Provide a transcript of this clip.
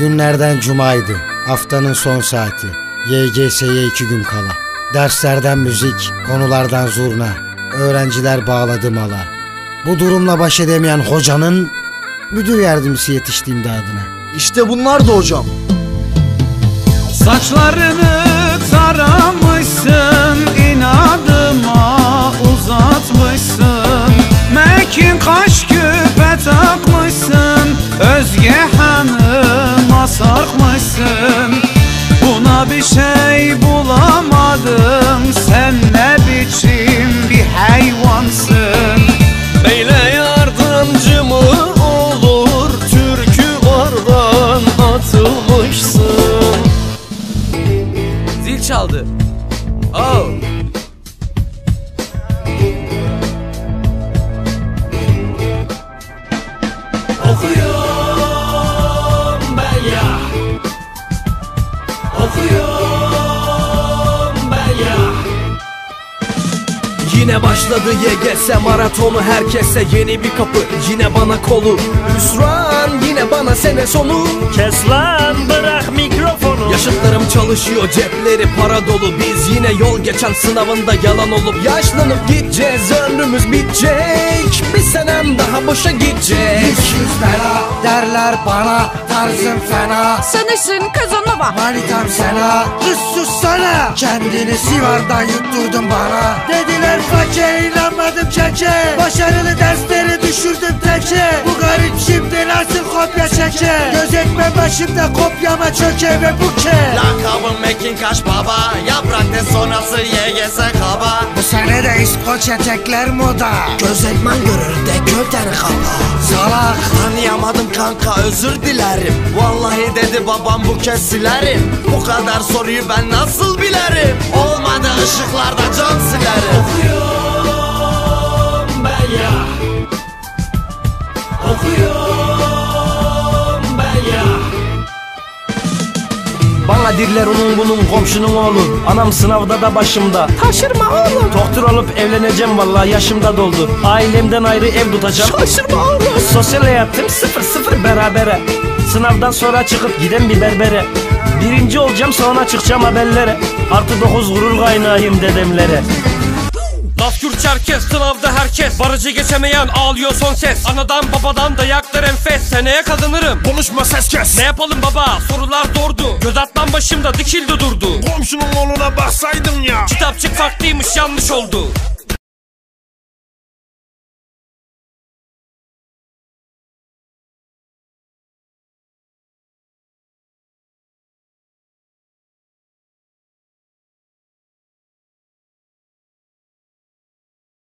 Günlerden cumaydı. Haftanın son saati. YGS'ye iki gün kala. Derslerden müzik, konulardan zurna. Öğrenciler bağladı mala. Bu durumla baş edemeyen hocanın müdür yardımcısı yetişti imdadına. İşte bunlar da hocam. Saçlarını taramışsın inadıma uzatmışsın Mekin kaş küpe takmışsın Özge sarkmışsın. Buna bir şey bulamadım. Sen ne biçim bir hayvansın? Beyle yardımcı mı olur? Türkü vardan atılmışsın. Zil çaldı. Oh Yine başladı YGS maratonu herkese yeni bir kapı Yine bana kolu. Hüsran yine bana sene sonu. Kes lan bırak Yaşıtlarım çalışıyor cepleri para dolu. Biz yine yol geçen sınavında yalan olup Yaşlanıp gideceğiz. Ömrümüz bitecek Bir senem daha boşa gidecek. Yüz bela derler bana tarzım fena. Sanırsın Kazanova. Manitam sana Kız sussana Kendini Sivar'dan yutturdun bana. Dediler fakir inanmadım çeke Başarılı dersleri kopya çeke. Gözetme başımda kopyama çöke ve buke Lakabım Mekinkaş baba. Yaprakta sonrası YGS kaba. Bu sene de İskoç etekler moda. Gözetmen görür de gövdeni kapa Salak. Tanıyamadım kanka özür dilerim. Vallahi dedi babam bu kez silerim. Bu kadar soruyu ben nasıl bilerim? Olmadı ışıklarda can silerim. Okuyorum Bana dirler onun bunun komşunun oğlu. Anam sınavda da başımda. Taşırma oğlum. Doktor olup evleneceğim vallahi yaşımda doldu. Ailemden ayrı ev tutacağım. Taşırma oğlum. Sosyal hayatım sıfır sıfır berabere. Sınavdan sonra çıkıp giden bir berbere. Birinci olacağım sonra çıkacağım haberlere Artı dokuz gurur kaynağıyım dedemlere. Laf Kürt Çerkes sınavda herkes. Barajı geçemeyen ağlıyor son ses Anadan babadan dayaklar enfes. Seneye kazanırım. Konuşma ses kes. Ne yapalım baba? Sorular zordu Göz atmam başımda dikildi durdu Komşunun oğluna baksaydın ya. Kitapçık farklıymış yanlış oldu